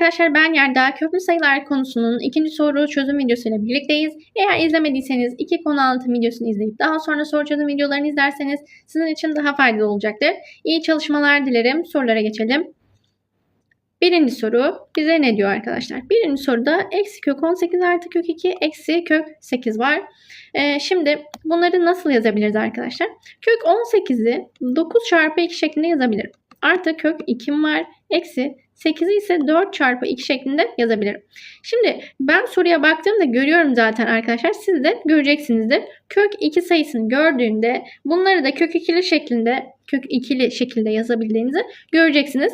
arkadaşlar ben Yerda köklü sayılar konusunun ikinci soru çözüm videosuyla birlikteyiz. Eğer izlemediyseniz iki konu anlatım videosunu izleyip daha sonra soru çözüm videolarını izlerseniz sizin için daha faydalı olacaktır. İyi çalışmalar dilerim. Sorulara geçelim. Birinci soru bize ne diyor arkadaşlar? Birinci soruda eksi kök 18 artı kök 2 eksi kök 8 var. Ee, şimdi bunları nasıl yazabiliriz arkadaşlar? Kök 18'i 9 çarpı 2 şeklinde yazabilirim. Artı kök 2'm var. Eksi 8'i ise 4 çarpı 2 şeklinde yazabilirim. Şimdi ben soruya baktığımda görüyorum zaten arkadaşlar. Siz de göreceksinizdir. Kök 2 sayısını gördüğünde bunları da kök 2'li şeklinde kök 2'li şekilde yazabildiğinizi göreceksiniz.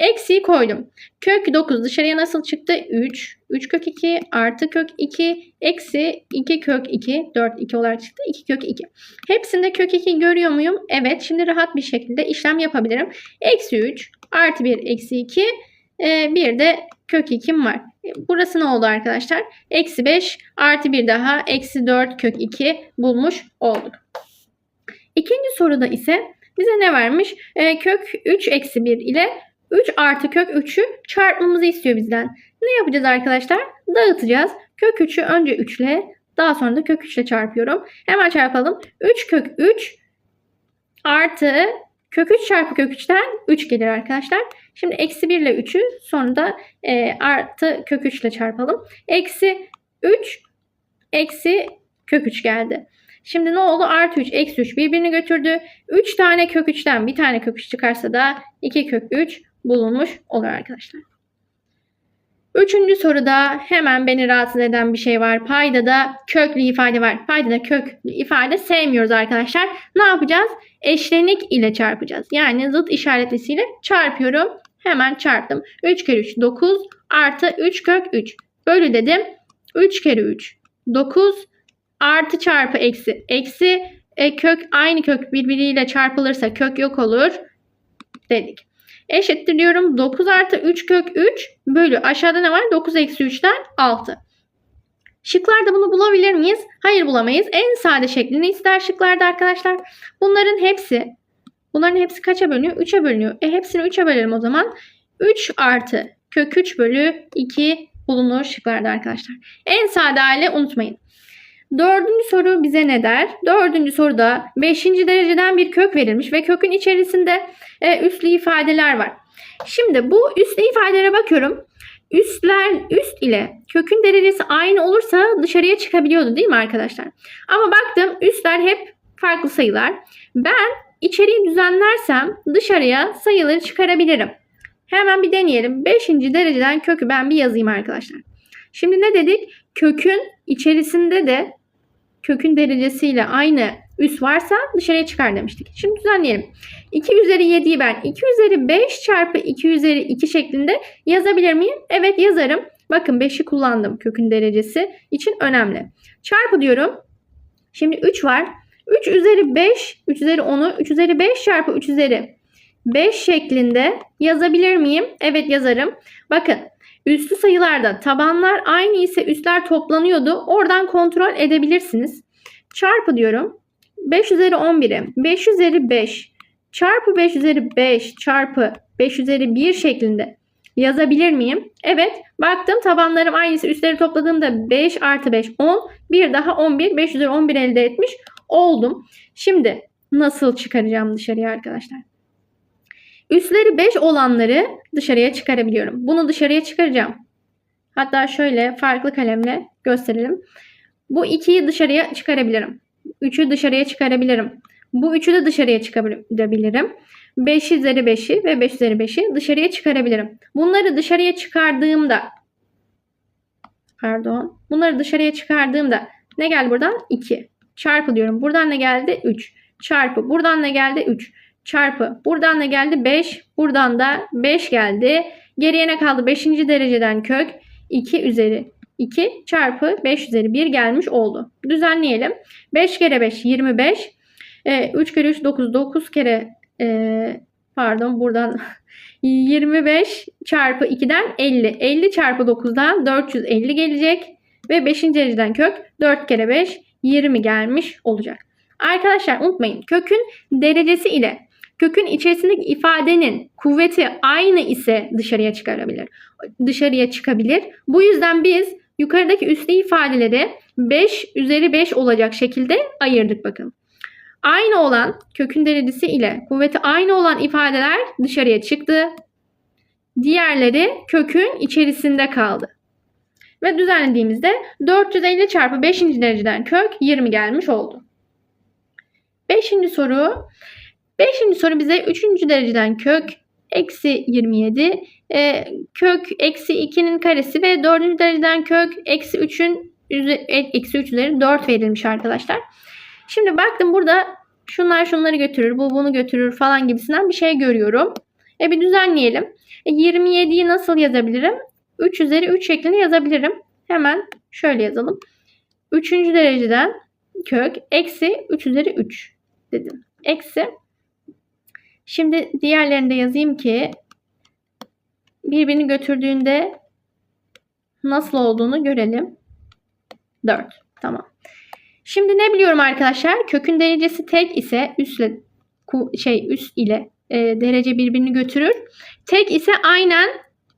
Eksiği koydum. Kök 9 dışarıya nasıl çıktı? 3. 3 kök 2 artı kök 2 eksi 2 kök 2. 4 2 olarak çıktı. 2 kök 2. Hepsinde kök 2 görüyor muyum? Evet. Şimdi rahat bir şekilde işlem yapabilirim. Eksi 3 artı 1 eksi 2 e, bir de kök 2'm var. E, Burası ne oldu arkadaşlar? Eksi 5 artı 1 daha eksi 4 kök 2 bulmuş olduk. İkinci soruda ise bize ne vermiş? E, kök 3 eksi 1 ile 3 artı kök 3'ü çarpmamızı istiyor bizden. Ne yapacağız arkadaşlar? Dağıtacağız. Kök 3'ü önce 3 ile daha sonra da kök 3 ile çarpıyorum. Hemen çarpalım. 3 kök 3 artı kök 3 çarpı kök 3'ten 3 gelir arkadaşlar. Şimdi eksi 1 ile 3'ü sonra da e, artı kök 3 ile çarpalım. Eksi 3 eksi kök 3 geldi. Şimdi ne oldu? Artı 3 eksi 3 birbirini götürdü. 3 tane kök 3'ten bir tane kök 3 çıkarsa da 2 kök 3 bulunmuş olur arkadaşlar. Üçüncü soruda hemen beni rahatsız eden bir şey var. Paydada köklü ifade var. Paydada köklü ifade sevmiyoruz arkadaşlar. Ne yapacağız? Eşlenik ile çarpacağız. Yani zıt işaretlisiyle çarpıyorum. Hemen çarptım. 3 kere 3 9 artı 3 kök 3. Bölü dedim. 3 kere 3 9 artı çarpı eksi. Eksi e, kök aynı kök birbiriyle çarpılırsa kök yok olur dedik. Eşittir diyorum 9 artı 3 kök 3 bölü aşağıda ne var? 9 eksi 3'ten 6. Şıklarda bunu bulabilir miyiz? Hayır bulamayız. En sade şeklini ister şıklarda arkadaşlar. Bunların hepsi bunların hepsi kaça bölünüyor? 3'e bölünüyor. E hepsini 3'e bölelim o zaman. 3 artı kök 3 bölü 2 bulunur şıklarda arkadaşlar. En sade hali unutmayın. Dördüncü soru bize ne der? Dördüncü soruda beşinci dereceden bir kök verilmiş ve kökün içerisinde e, üslü ifadeler var. Şimdi bu üslü ifadelere bakıyorum. Üstler üst ile kökün derecesi aynı olursa dışarıya çıkabiliyordu değil mi arkadaşlar? Ama baktım üstler hep farklı sayılar. Ben içeriği düzenlersem dışarıya sayıları çıkarabilirim. Hemen bir deneyelim. Beşinci dereceden kökü ben bir yazayım arkadaşlar. Şimdi ne dedik? Kökün içerisinde de kökün derecesiyle aynı üs varsa dışarıya çıkar demiştik. Şimdi düzenleyelim. 2 üzeri 7'yi ben 2 üzeri 5 çarpı 2 üzeri 2 şeklinde yazabilir miyim? Evet yazarım. Bakın 5'i kullandım kökün derecesi için önemli. Çarpı diyorum. Şimdi 3 var. 3 üzeri 5, 3 üzeri 10'u 3 üzeri 5 çarpı 3 üzeri 5 şeklinde yazabilir miyim? Evet yazarım. Bakın Üslü sayılarda tabanlar aynı ise üstler toplanıyordu. Oradan kontrol edebilirsiniz. Çarpı diyorum. 5 üzeri 11'e 5 üzeri 5 çarpı 5 üzeri 5 çarpı 5 üzeri 1 şeklinde yazabilir miyim? Evet. Baktım tabanlarım aynısı. Üstleri topladığımda 5 artı 5 10. Bir daha 11. 5 üzeri 11 elde etmiş oldum. Şimdi nasıl çıkaracağım dışarıya arkadaşlar? Üstleri 5 olanları dışarıya çıkarabiliyorum. Bunu dışarıya çıkaracağım. Hatta şöyle farklı kalemle gösterelim. Bu 2'yi dışarıya çıkarabilirim. 3'ü dışarıya çıkarabilirim. Bu 3'ü de dışarıya çıkarabilirim. 5 üzeri 5'i ve 5 üzeri 5'i dışarıya çıkarabilirim. Bunları dışarıya çıkardığımda pardon. Bunları dışarıya çıkardığımda ne geldi buradan? 2. Çarpı diyorum. Buradan ne geldi? 3. Çarpı. Buradan ne geldi? 3 çarpı. Buradan ne geldi? 5. Buradan da 5 geldi. Geriye ne kaldı? 5. dereceden kök 2 üzeri 2 çarpı 5 üzeri 1 gelmiş oldu. Düzenleyelim. 5 kere 5 25. E, 3 kere 3 9. 9 kere e, pardon buradan 25 çarpı 2'den 50. 50 çarpı 9'dan 450 gelecek. Ve 5. dereceden kök 4 kere 5 20 gelmiş olacak. Arkadaşlar unutmayın kökün derecesi ile Kökün içerisindeki ifadenin kuvveti aynı ise dışarıya çıkarabilir. Dışarıya çıkabilir. Bu yüzden biz yukarıdaki üslü ifadeleri 5 üzeri 5 olacak şekilde ayırdık bakın. Aynı olan kökün derecesi ile kuvveti aynı olan ifadeler dışarıya çıktı. Diğerleri kökün içerisinde kaldı. Ve düzenlediğimizde 450 çarpı 5. dereceden kök 20 gelmiş oldu. 5. soru. 5. soru bize 3. dereceden kök eksi 27 e, kök eksi 2'nin karesi ve 4. dereceden kök eksi 3'ün eksi 3 üzeri 4 verilmiş arkadaşlar. Şimdi baktım burada şunlar şunları götürür, bu bunu götürür falan gibisinden bir şey görüyorum. E bir düzenleyelim. E 27'yi nasıl yazabilirim? 3 üzeri 3 şeklinde yazabilirim. Hemen şöyle yazalım. 3. dereceden kök eksi 3 üzeri 3 dedim. Eksi. Şimdi diğerlerini de yazayım ki birbirini götürdüğünde nasıl olduğunu görelim. 4. Tamam. Şimdi ne biliyorum arkadaşlar? Kökün derecesi tek ise üstle şey üst ile e, derece birbirini götürür. Tek ise aynen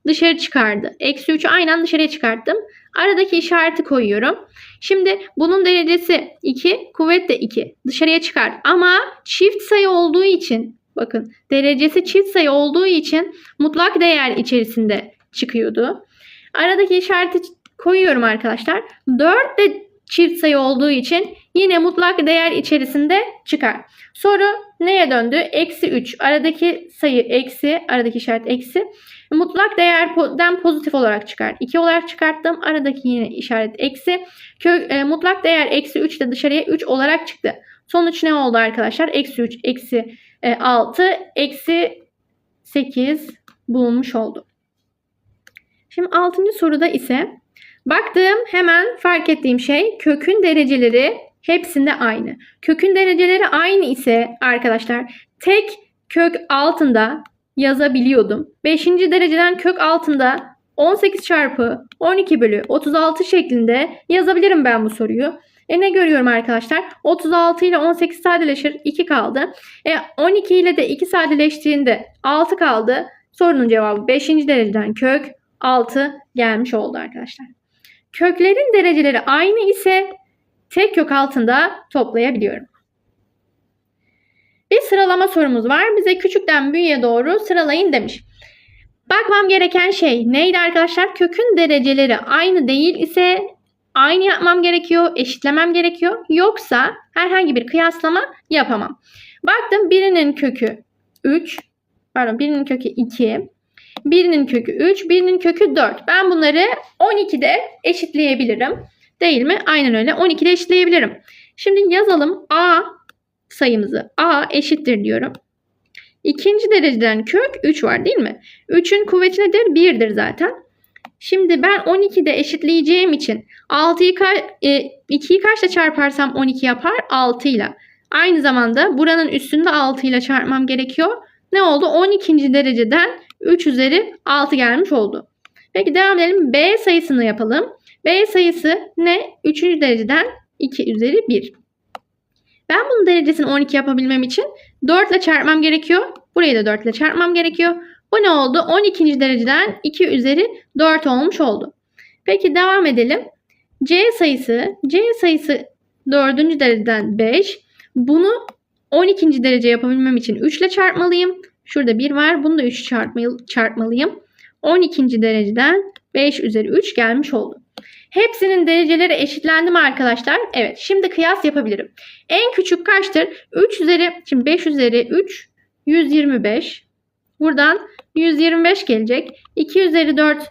dışarı çıkardı. Eksi 3'ü aynen dışarıya çıkarttım. Aradaki işareti koyuyorum. Şimdi bunun derecesi 2, kuvvet de 2. Dışarıya çıkar. Ama çift sayı olduğu için bakın derecesi çift sayı olduğu için mutlak değer içerisinde çıkıyordu. Aradaki işareti koyuyorum arkadaşlar. 4 de çift sayı olduğu için yine mutlak değer içerisinde çıkar. Soru neye döndü? Eksi 3. Aradaki sayı eksi, aradaki işaret eksi. Mutlak değerden pozitif olarak çıkar. 2 olarak çıkarttım. Aradaki yine işaret eksi. E, mutlak değer eksi 3 de dışarıya 3 olarak çıktı. Sonuç ne oldu arkadaşlar? Eksi 3, eksi e, 6, eksi 8 bulunmuş oldu. Şimdi 6. soruda ise baktığım hemen fark ettiğim şey kökün dereceleri hepsinde aynı. Kökün dereceleri aynı ise arkadaşlar tek kök altında yazabiliyordum. 5. dereceden kök altında 18 çarpı 12 bölü 36 şeklinde yazabilirim ben bu soruyu. E ne görüyorum arkadaşlar? 36 ile 18 sadeleşir 2 kaldı. E 12 ile de 2 sadeleştiğinde 6 kaldı. Sorunun cevabı 5. dereceden kök 6 gelmiş oldu arkadaşlar. Köklerin dereceleri aynı ise tek kök altında toplayabiliyorum. Bir sıralama sorumuz var. Bize küçükten büyüğe doğru sıralayın demiş. Bakmam gereken şey neydi arkadaşlar? Kökün dereceleri aynı değil ise aynı yapmam gerekiyor, eşitlemem gerekiyor. Yoksa herhangi bir kıyaslama yapamam. Baktım birinin kökü 3, pardon birinin kökü 2, birinin kökü 3, birinin kökü 4. Ben bunları 12'de eşitleyebilirim. Değil mi? Aynen öyle. 12'de eşitleyebilirim. Şimdi yazalım. A sayımızı A eşittir diyorum. İkinci dereceden kök 3 var değil mi? 3'ün kuvveti nedir? 1'dir zaten. Şimdi ben 12'de eşitleyeceğim için 6'yı e, 2'yi kaçla çarparsam 12 yapar? 6 ile. Aynı zamanda buranın üstünde 6 ile çarpmam gerekiyor. Ne oldu? 12. dereceden 3 üzeri 6 gelmiş oldu. Peki devam edelim. B sayısını yapalım. B sayısı ne? 3. dereceden 2 üzeri 1. Ben bunun derecesini 12 yapabilmem için 4 ile çarpmam gerekiyor. Burayı da 4 ile çarpmam gerekiyor. Bu ne oldu? 12. dereceden 2 üzeri 4 olmuş oldu. Peki devam edelim. C sayısı, C sayısı 4. dereceden 5. Bunu 12. derece yapabilmem için 3 ile çarpmalıyım. Şurada 1 var. Bunu da 3 çarpmalıyım. 12. dereceden 5 üzeri 3 gelmiş oldu. Hepsinin dereceleri eşitlendi mi arkadaşlar? Evet. Şimdi kıyas yapabilirim. En küçük kaçtır? 3 üzeri, şimdi 5 üzeri 3, 125. Buradan 125 gelecek. 2 üzeri 4,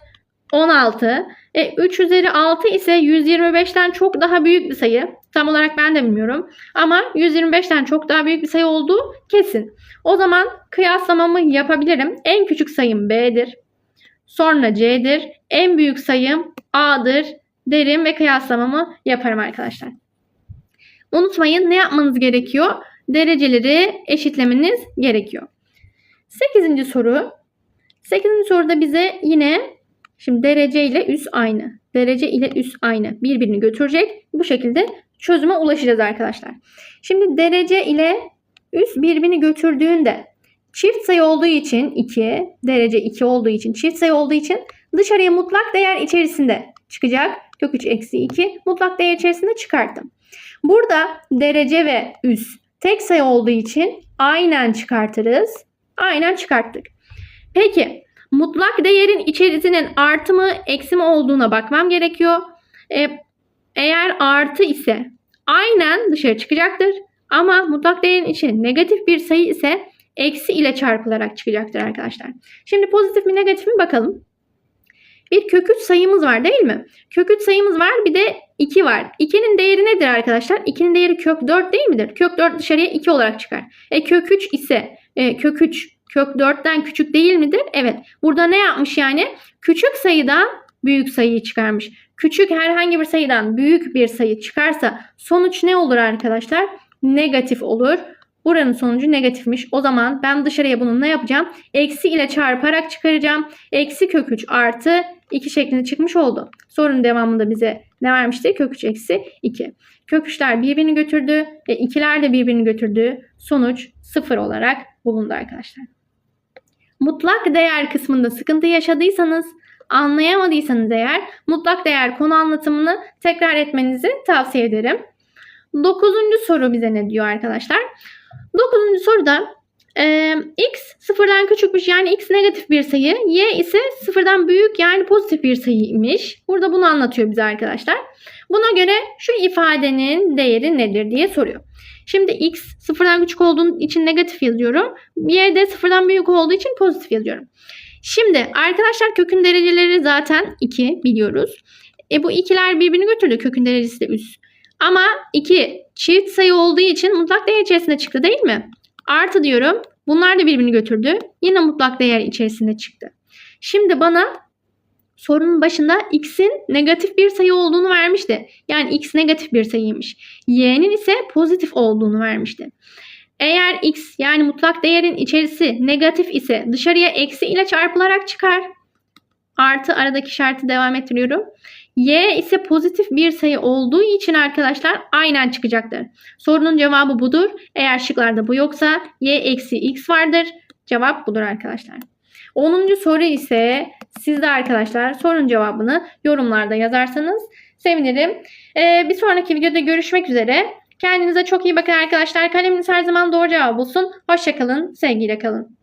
16. E, 3 üzeri 6 ise 125'ten çok daha büyük bir sayı. Tam olarak ben de bilmiyorum. Ama 125'ten çok daha büyük bir sayı olduğu kesin. O zaman kıyaslamamı yapabilirim. En küçük sayım B'dir. Sonra C'dir. En büyük sayım A'dır derim ve kıyaslamamı yaparım arkadaşlar. Unutmayın ne yapmanız gerekiyor? Dereceleri eşitlemeniz gerekiyor. 8. soru. 8. soruda bize yine şimdi derece ile üst aynı. Derece ile üst aynı. Birbirini götürecek. Bu şekilde çözüme ulaşacağız arkadaşlar. Şimdi derece ile üst birbirini götürdüğünde çift sayı olduğu için 2, derece 2 olduğu için çift sayı olduğu için dışarıya mutlak değer içerisinde çıkacak. Kök 3 eksi 2 mutlak değer içerisinde çıkarttım. Burada derece ve üs tek sayı olduğu için aynen çıkartırız. Aynen çıkarttık. Peki mutlak değerin içerisinin artı mı eksi mi olduğuna bakmam gerekiyor. E, eğer artı ise aynen dışarı çıkacaktır. Ama mutlak değerin içi negatif bir sayı ise eksi ile çarpılarak çıkacaktır arkadaşlar. Şimdi pozitif mi negatif mi bakalım. Bir kök 3 sayımız var değil mi? Kök 3 sayımız var bir de 2 var. 2'nin değeri nedir arkadaşlar? 2'nin değeri kök 4 değil midir? Kök 4 dışarıya 2 olarak çıkar. E kök 3 ise e, kök 3 kök 4'ten küçük değil midir? Evet. Burada ne yapmış yani? Küçük sayıdan büyük sayıyı çıkarmış. Küçük herhangi bir sayıdan büyük bir sayı çıkarsa sonuç ne olur arkadaşlar? Negatif olur. Buranın sonucu negatifmiş. O zaman ben dışarıya bunu ne yapacağım? Eksi ile çarparak çıkaracağım. Eksi kök 3 artı 2 şeklinde çıkmış oldu. Sorunun devamında bize ne vermişti? Kök 3 eksi 2. Kök 3'ler birbirini götürdü. E, 2'ler de birbirini götürdü. Sonuç 0 olarak bulundu arkadaşlar. Mutlak değer kısmında sıkıntı yaşadıysanız, anlayamadıysanız eğer mutlak değer konu anlatımını tekrar etmenizi tavsiye ederim. Dokuzuncu soru bize ne diyor arkadaşlar? Dokuzuncu soruda e, x sıfırdan küçükmüş yani x negatif bir sayı. Y ise sıfırdan büyük yani pozitif bir sayıymış. Burada bunu anlatıyor bize arkadaşlar. Buna göre şu ifadenin değeri nedir diye soruyor. Şimdi x sıfırdan küçük olduğu için negatif yazıyorum. Y de sıfırdan büyük olduğu için pozitif yazıyorum. Şimdi arkadaşlar kökün dereceleri zaten 2 biliyoruz. E bu ikiler birbirini götürdü. Kökün derecesi de üst. Ama 2 çift sayı olduğu için mutlak değer içerisinde çıktı değil mi? Artı diyorum. Bunlar da birbirini götürdü. Yine mutlak değer içerisinde çıktı. Şimdi bana sorunun başında x'in negatif bir sayı olduğunu vermişti. Yani x negatif bir sayıymış. y'nin ise pozitif olduğunu vermişti. Eğer x yani mutlak değerin içerisi negatif ise dışarıya eksi ile çarpılarak çıkar. Artı aradaki şartı devam ettiriyorum. Y ise pozitif bir sayı olduğu için arkadaşlar aynen çıkacaktır. Sorunun cevabı budur. Eğer şıklarda bu yoksa y eksi x vardır. Cevap budur arkadaşlar. 10. soru ise siz de arkadaşlar sorunun cevabını yorumlarda yazarsanız sevinirim. Ee, bir sonraki videoda görüşmek üzere. Kendinize çok iyi bakın arkadaşlar. Kaleminiz her zaman doğru cevap bulsun. Hoşçakalın. Sevgiyle kalın.